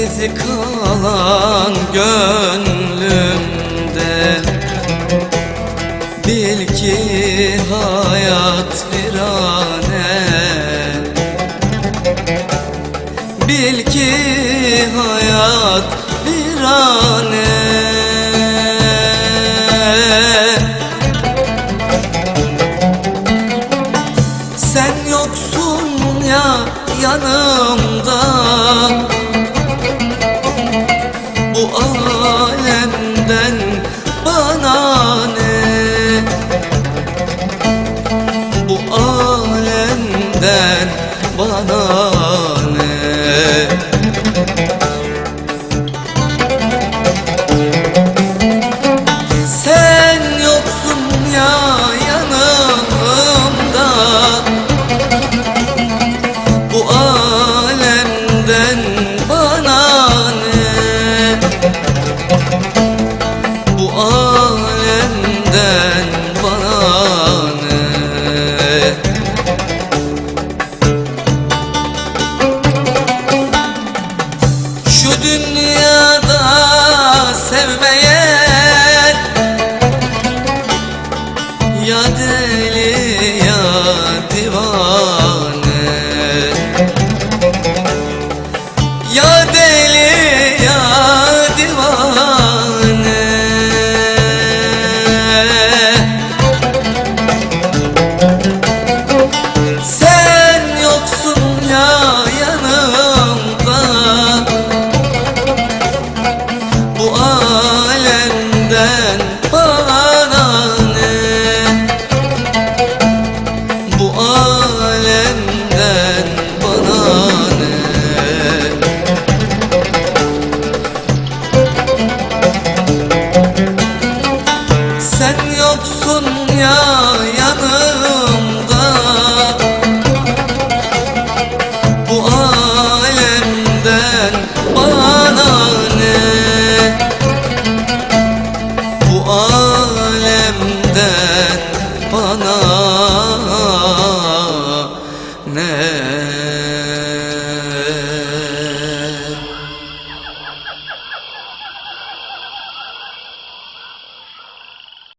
Sensiz kalan gönlümde Bil ki hayat virane Bil ki hayat virane Sen yoksun ya yanımda alemden bana ne? Bu alemden bana मान alemden bana ne? Sen yoksun ya yanım.